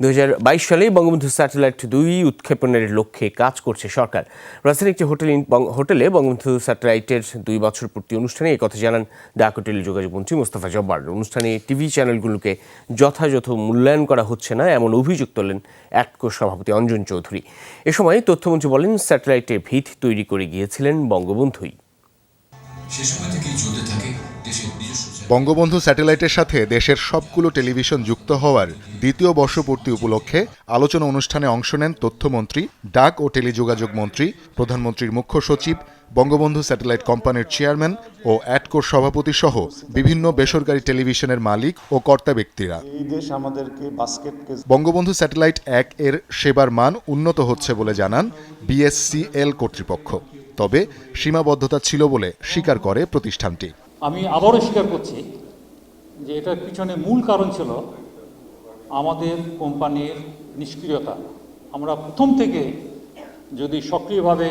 দু হাজার বাইশ সালে বঙ্গবন্ধু স্যাটেলাইট দুই উৎক্ষেপণের লক্ষ্যে কাজ করছে সরকার। রাজধানীর একটি হোটেল হোটেলে বঙ্গবন্ধু স্যাটেলাইটের দুই বছর পূর্তি অনুষ্ঠানে কথা জানান ডাক ও টেলিযোগাযোগ মন্ত্রী মোস্তফা জব্বার। অনুষ্ঠানে টিভি চ্যানেলগুলোকে যথাযথ মূল্যায়ন করা হচ্ছে না, এমন অভিযোগ তোলেন অ্যাটকো সভাপতি অঞ্জন চৌধুরী। এ সময় তথ্যমন্ত্রী বলেন স্যাটেলাইটের ভিত তৈরি করে গিয়েছিলেন বঙ্গবন্ধুই। সে সময় চলতে থাকে বঙ্গবন্ধু স্যাটেলাইটের সাথে দেশের সবগুলো টেলিভিশন যুক্ত হওয়ার দ্বিতীয় বর্ষপূর্তি উপলক্ষে আলোচনা অনুষ্ঠানে অংশ নেন তথ্যমন্ত্রী ডাক ও টেলিযোগাযোগ মন্ত্রী প্রধানমন্ত্রীর মুখ্য সচিব বঙ্গবন্ধু স্যাটেলাইট কোম্পানির চেয়ারম্যান ও অ্যাটকোর সভাপতি সহ বিভিন্ন বেসরকারি টেলিভিশনের মালিক ও কর্তা ব্যক্তিরা। এই দেশ আমাদেরকে বাস্কেটকে বঙ্গবন্ধু স্যাটেলাইট এক এর সেবার মান উন্নত হচ্ছে বলে জানান বিএসসিএল কর্তৃপক্ষ। তবে সীমাবদ্ধতা ছিল বলে স্বীকার করে প্রতিষ্ঠানটি। আমি আবারও স্বীকার করছি যে এটার পিছনে মূল কারণ ছিল আমাদের কোম্পানির নিষ্ক্রিয়তা। আমরা প্রথম থেকে যদি সক্রিয়ভাবে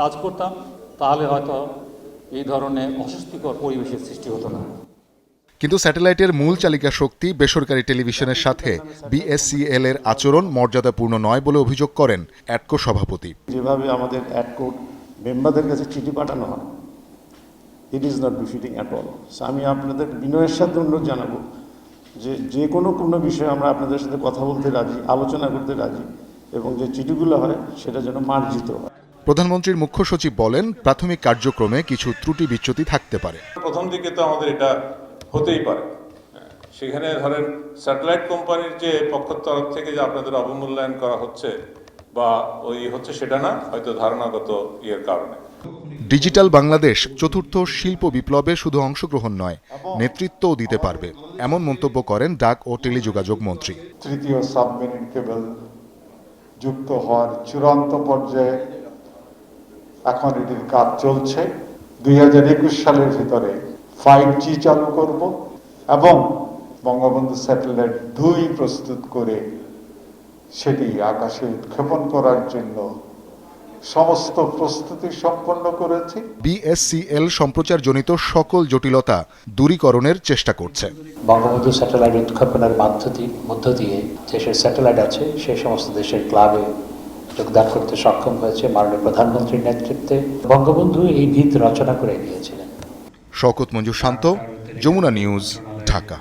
কাজ করতাম তাহলে হয়তো এই ধরনের অস্বস্তিকর পরিবেশের সৃষ্টি হতো না। কিন্তু স্যাটেলাইটের মূল চালিকা শক্তি বেসরকারি টেলিভিশনের সাথে বিএসসিএল এর আচরণ মর্যাদাপূর্ণ নয় বলে অভিযোগ করেন অ্যাটকো সভাপতি। যেভাবে আমাদের অ্যাডকোড মেম্বারদের কাছে চিঠি পাঠানো হয় it is not befitting at all so আমি আপনাদের বিনয়ের সাথে অনুরোধ জানাব যে যে কোনো কোনো বিষয়ে আমরা আপনাদের সাথে কথা বলতে রাজি আলোচনা করতে রাজি এবং যে চিঠিগুলো হয় সেটা যেন মার্জিত হয়। প্রধানমন্ত্রীর মুখ্য সচিব বলেন প্রাথমিক কার্যক্রমে কিছু ত্রুটি বিচ্যুতি থাকতে পারে। প্রথম দিকে তো আমাদের এটা হতেই পারে। সেখানে ধরেন স্যাটেলাইট কোম্পানির যে পক্ষের তরফ থেকে যে আপনাদের অবমূল্যায়ন করা হচ্ছে বা ওই হচ্ছে সেটা না হয়তো ধারণাগত ইয়ের কারণে। ডিজিটাল বাংলাদেশ চতুর্থ শিল্প বিপ্লবে শুধু অংশগ্রহণ নয়, নেতৃত্বও দিতে পারবে, এমন মন্তব্য করেন ডাক ও টেলিযোগাযোগ মন্ত্রী। তৃতীয় সাবমেরিন কেবল যুক্ত হওয়ার চূড়ান্ত পর্যায়ে এখন এটির কাজ চলছে। দুই হাজার একুশ সালের ভিতরে ফাইভ জি চালু করব এবং বঙ্গবন্ধু স্যাটেলাইট দুই প্রস্তুত করে সেটি আকাশে উৎক্ষেপণ করার জন্য সমস্ত প্রস্তুতি সম্পন্ন করেছি। বিএসসিএল সম্প্রচারজনিত সকল জটিলতা দূরীকরণের চেষ্টা করছে। বঙ্গবন্ধু স্যাটেলাইট উৎক্ষেপণের মধ্য দিয়ে মধ্য দিয়ে দেশের স্যাটেলাইট আছে সেই সমস্ত দেশের ক্লাবে যোগদান করতে সক্ষম হয়েছে মাননীয় প্রধানমন্ত্রীর নেতৃত্বে। বঙ্গবন্ধু এই ভিত রচনা করে গিয়েছিলেন। শওকত মঞ্জু শান্ত যমুনা নিউজ ঢাকা।